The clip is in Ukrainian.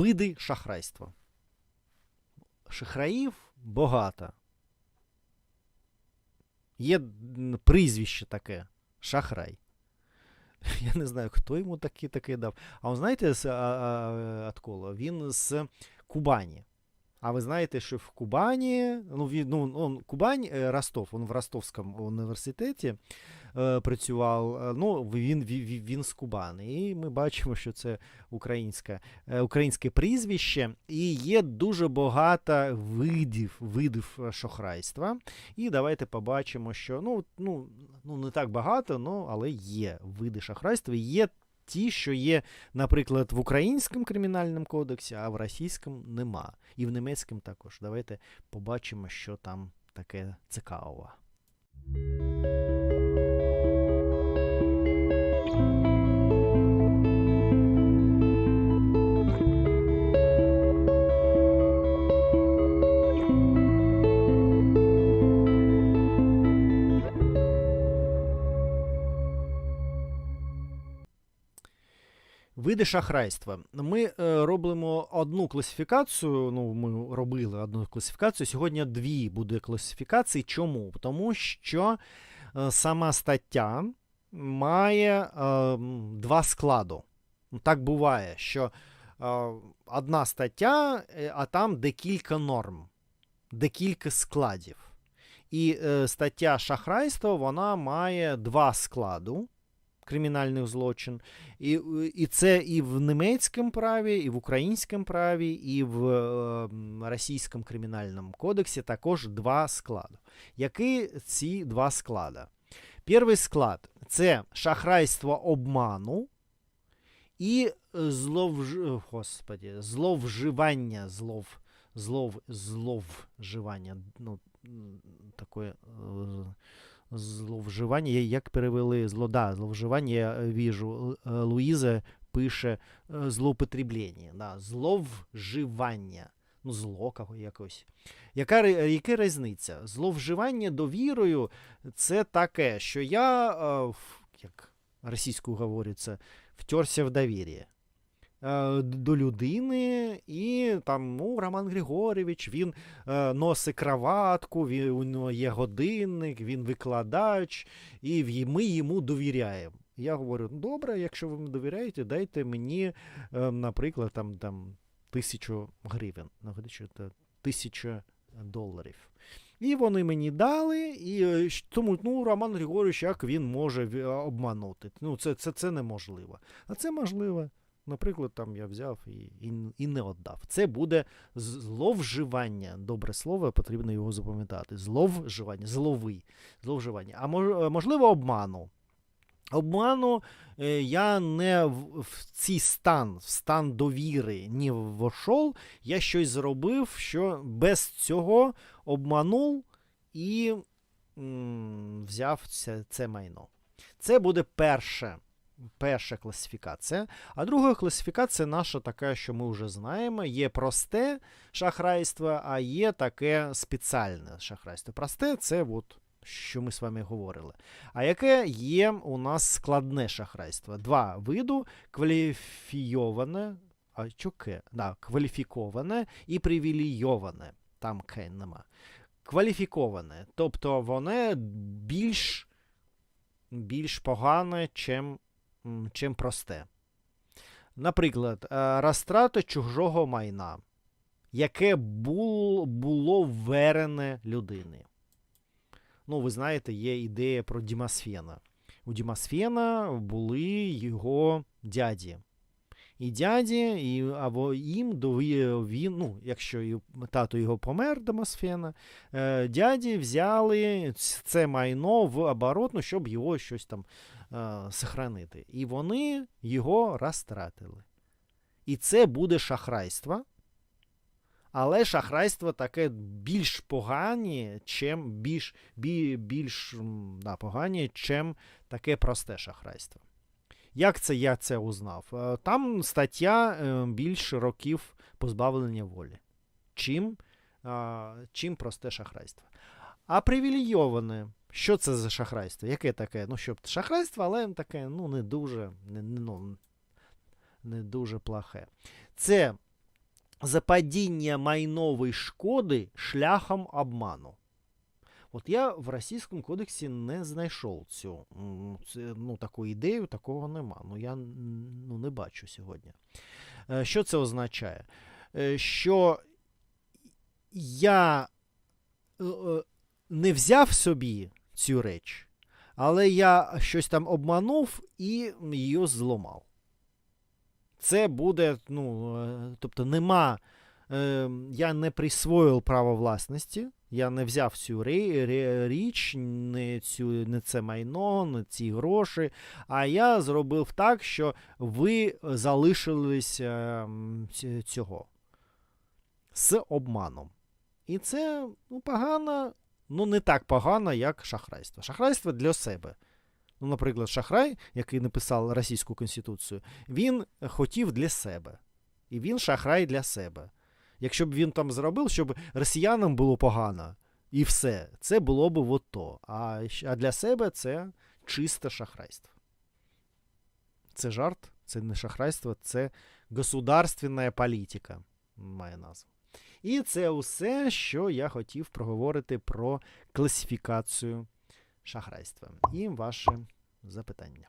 види шахрайства. Шахраїв багато. Є прізвище таке шахрай. Я не знаю, хто йому таке, таке дав. А ви знаєте, з, откола? Він з Кубані. А ви знаєте, що в Кубані, ну, він, ну он, Кубань, е, Ростов, він в Ростовському університеті працював. е, Ну, він, він, він з Кубани. І ми бачимо, що це українське, е, українське прізвище. І є дуже багато видів, видів е, шахрайства. І давайте побачимо, що ну, ну, ну не так багато, ну, але є види шахрайства. Є ті, що є, наприклад, в українському кримінальному кодексі, а в російському нема. І в німецькому також. Давайте побачимо, що там таке цікаве. Види шахрайства. Ми е, робимо одну класифікацію. Ну, ми робили одну класифікацію. Сьогодні дві буде класифікації. Чому? Тому що е, сама стаття має е, два складу. Так буває, що одна стаття, а там декілька норм, декілька складів. І стаття шахрайства вона має два складу кримінальних злочин. І, і це і в німецькому праві, і в українському праві, і в е, російському кримінальному кодексі також два склади. Які ці два склади? Перший склад це шахрайство обману і зловж... Господи, зловживання, злов... Злов... зловживання. Ну, м, таке е, зловживання. Як перевели злода, зловживання, я е, віжу. Е, Луїза пише е, злоупотреблення, да, зловживання. Ну, зло якось. Яка, яка різниця? Зловживання довірою це таке, що я, як російською говориться, втерся в довір'я до людини, і там, ну, Роман Григорьович, він е, носить краватку, він, у нього є годинник, він викладач, і ми йому довіряємо. Я говорю, «Ну, добре, якщо ви мені довіряєте, дайте мені, е, наприклад, там, там, тисячу гривень, тисяча доларів. І вони мені дали, і е, тому ну, Роман Григорович, як він може обманути? Ну, це, це, це неможливо. А це можливо. Наприклад, там я взяв і, і, і не віддав. Це буде зловживання. Добре слово, потрібно його запам'ятати. Зловживання, злови, зловживання. А е, можливо, обману. Обману е, я не в, в цей стан, в стан довіри не вошов. Я щось зробив, що без цього обманув і м, взяв це, це майно. Це буде перше перша класифікація. А друга класифікація наша така, що ми вже знаємо: є просте шахрайство, а є таке спеціальне шахрайство. Просте це от, що ми з вами говорили. А яке є у нас складне шахрайство? Два виду кваліфійоване, а що? Да, кваліфіковане і привілейоване. Там ке нема. Кваліфіковане, тобто воно більш, більш погане, чим чим просте. Наприклад, е, розтрата чужого майна, яке було вверене людини. Ну, ви знаєте, є ідея про Дімасфена. У Дімасфена були його дяді. І дяді, і, або їм він, ну, якщо тато його помер Демосфена, е, дяді взяли це майно в оборот, ну, щоб його щось там сохранити. І вони його розтратили. І це буде шахрайство. Але шахрайство таке більш погані, чим більш, бі- більш да, погані, чим таке просте шахрайство. Як це я це узнав? Е, Там стаття е, більш років позбавлення волі, чим, чим просте шахрайство. А привілейоване, що це за шахрайство? Яке таке? Ну, щоб шахрайство, але таке ну, не дуже, не, ну, не дуже плохе. Це западіння майнової шкоди шляхом обману. От я в Російському кодексі не знайшов цю ну, таку ідею, такого нема. Ну, я ну, не бачу сьогодні. Е, Що це означає? Е, Що я е, не взяв собі цю реч, але я щось там обманув і її зламав. Це буде, ну, е, тобто нема. е, Я не присвоїв право власності, я не взяв цю річ, не, цю, не це майно, не ці гроші. А я зробив так, що ви залишились е, цього з обманом. І це ну, погано, ну не так погано, як шахрайство. Шахрайство для себе. Ну, наприклад, шахрай, який написав Російську Конституцію, він хотів для себе. І він шахрай для себе. Якщо б він там зробив, щоб росіянам було погано, і все, це було б от а для себе це чисте шахрайство. Це жарт, це не шахрайство, це государственна політика має назву. І це усе, що я хотів проговорити про класифікацію шахрайства. І ваше запитання.